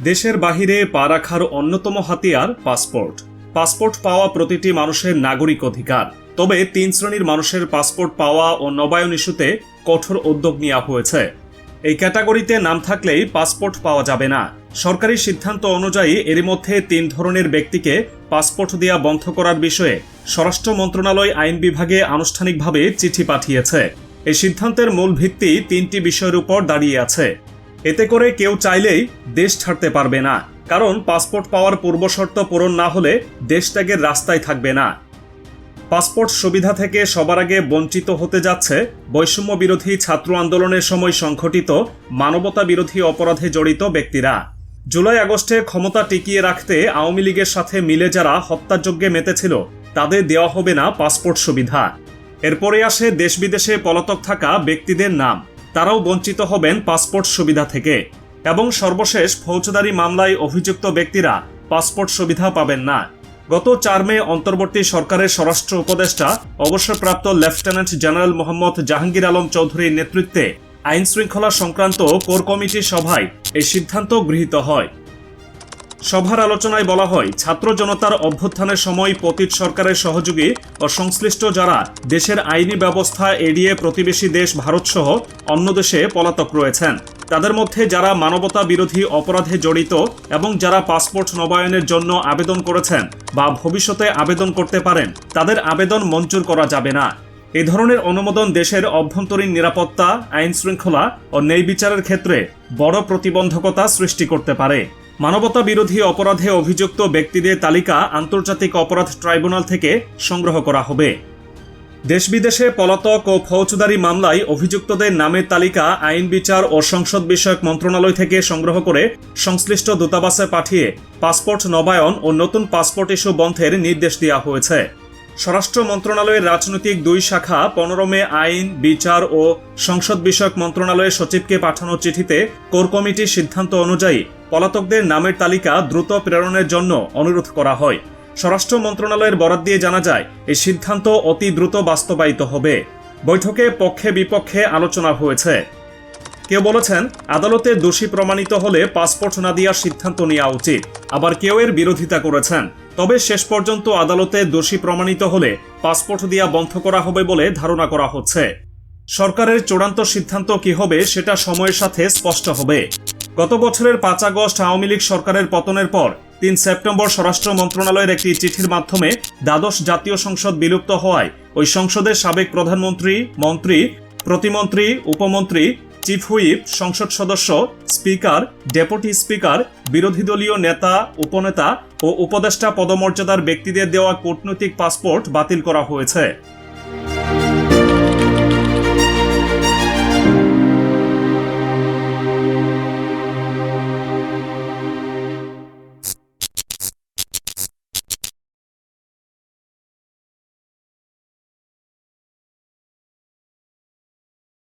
দেশের বাহিরে পা রাখার অন্যতম হাতিয়ার পাসপোর্ট। পাসপোর্ট পাওয়া প্রতিটি মানুষের নাগরিক অধিকার। তবে তিন শ্রেণির মানুষের পাসপোর্ট পাওয়া ও নবায়ন ইস্যুতে কঠোর উদ্যোগ নেওয়া হয়েছে। এই ক্যাটাগরিতে নাম থাকলেই পাসপোর্ট পাওয়া যাবে না। সরকারি সিদ্ধান্ত অনুযায়ী এর মধ্যে তিন ধরনের ব্যক্তিকে পাসপোর্ট দেওয়া বন্ধ করার বিষয়ে স্বরাষ্ট্র মন্ত্রণালয় আইন বিভাগে আনুষ্ঠানিকভাবে চিঠি পাঠিয়েছে। এই সিদ্ধান্তের মূল ভিত্তি তিনটি বিষয়ের উপর দাঁড়িয়ে আছে। এতে করে কেউ চাইলেই দেশ ছাড়তে পারবে না, কারণ পাসপোর্ট পাওয়ার পূর্বশর্ত পূরণ না হলে দেশ ত্যাগের রাস্তায় থাকবে না। পাসপোর্ট সুবিধা থেকে সবার আগে বঞ্চিত হতে যাচ্ছে বৈষম্য বিরোধী ছাত্র আন্দোলনের সময় সংঘটিত মানবতা বিরোধী অপরাধে জড়িত ব্যক্তিরা। জুলাই আগস্টে ক্ষমতা টিকিয়ে রাখতে আওয়ামী লীগের সাথে মিলে যারা হত্যাযজ্ঞে মেতেছিল, তাদের দেওয়া হবে না পাসপোর্ট সুবিধা। এরপরে আসে দেশ বিদেশে পলাতক থাকা ব্যক্তিদের নাম। তারাও বঞ্চিত হবেন পাসপোর্ট সুবিধা থেকে। এবং সর্বশেষ ফৌজদারি মামলায় অভিযুক্ত ব্যক্তিরা পাসপোর্ট সুবিধা পাবেন না। গত চার মে অন্তর্বর্তী সরকারের স্বরাষ্ট্র উপদেষ্টা, অবসরপ্রাপ্ত লেফটেন্যান্ট জেনারেল মোহাম্মদ জাহাঙ্গীর আলম চৌধুরীর নেতৃত্বে আইন শৃঙ্খলা সংক্রান্ত কোর কমিটির সভায় এই সিদ্ধান্ত গৃহীত হয়। সভার আলোচনায় বলা হয়, ছাত্র জনতার অভ্যুত্থানের সময় পতিত সরকারের সহযোগী ও সংশ্লিষ্ট যারা দেশের আইনি ব্যবস্থা এড়িয়ে প্রতিবেশী দেশ ভারতসহ অন্য দেশে পলাতক রয়েছেন, তাদের মধ্যে যারা মানবতা বিরোধী অপরাধে জড়িত এবং যারা পাসপোর্ট নবায়নের জন্য আবেদন করেছেন বা ভবিষ্যতে আবেদন করতে পারেন, তাদের আবেদন মঞ্জুর করা যাবে না। এ ধরনের অনুমোদন দেশের অভ্যন্তরীণ নিরাপত্তা আইন শৃঙ্খলা ও ন্যায় বিচারের ক্ষেত্রে বড় প্রতিবন্ধকতা সৃষ্টি করতে পারে। মানবতা বিরোধী অপরাধে অভিযুক্ত ব্যক্তিদের তালিকা আন্তর্জাতিক অপরাধ ট্রাইব্যুনাল থেকে সংগ্রহ করা হবে। দেশ বিদেশে পলাতক ও ফৌজদারি মামলায় অভিযুক্তদের নামের তালিকা আইন বিচার ও সংসদ বিষয়ক মন্ত্রণালয় থেকে সংগ্রহ করে সংশ্লিষ্ট দূতাবাসে পাঠিয়ে পাসপোর্ট নবায়ন ও নতুন পাসপোর্ট ইস্যু বন্ধের নির্দেশ দেওয়া হয়েছে। স্বরাষ্ট্র মন্ত্রণালয়ের রাজনৈতিক দুই শাখা পনেরো মে আইন, বিচার ও সংসদ বিষয়ক মন্ত্রণালয়ের সচিবকে পাঠানো চিঠিতে কোর কমিটির সিদ্ধান্ত অনুযায়ী পলাতকদের নামের তালিকা দ্রুত প্রেরণের জন্য অনুরোধ করা হয়। স্বরাষ্ট্র মন্ত্রণালয়ের বরাদ দিয়ে জানা যায়, এই সিদ্ধান্ত অতি দ্রুত বাস্তবায়িত হবে। বৈঠকে পক্ষে বিপক্ষে আলোচনা হয়েছে। কেউ বলেছেন, আদালতে দোষী প্রমাণিত হলে পাসপোর্ট না দেওয়ার সিদ্ধান্ত নেওয়া উচিত। আবার কেউ এর বিরোধিতা করেছেন। তবে শেষ পর্যন্ত আদালতে দোষী প্রমাণিত হলে পাসপোর্ট দেওয়া বন্ধ করা হবে বলে ধারণা করা হচ্ছে। সরকারের চূড়ান্ত সিদ্ধান্ত কি হবে, সেটা সময়ের সাথে স্পষ্ট হবে। গত বছরের পাঁচ আগস্ট আওয়ামী লীগ সরকারের পতনের পর তিন সেপ্টেম্বর স্বরাষ্ট্র মন্ত্রণালয়ের একটি চিঠির মাধ্যমে দ্বাদশ জাতীয় সংসদ বিলুপ্ত হওয়ায় ওই সংসদের সাবেক প্রধানমন্ত্রী, মন্ত্রী, প্রতিমন্ত্রী, উপমন্ত্রী, চিফ হুইপ, সংসদ সদস্য, স্পিকার, ডেপুটি স্পিকার, বিরোধী দলীয় নেতা, উপনেতা ও উপদেষ্টা পদমর্যাদার ব্যক্তিদের দেওয়া কূটনৈতিক পাসপোর্ট বাতিল করা হয়েছে।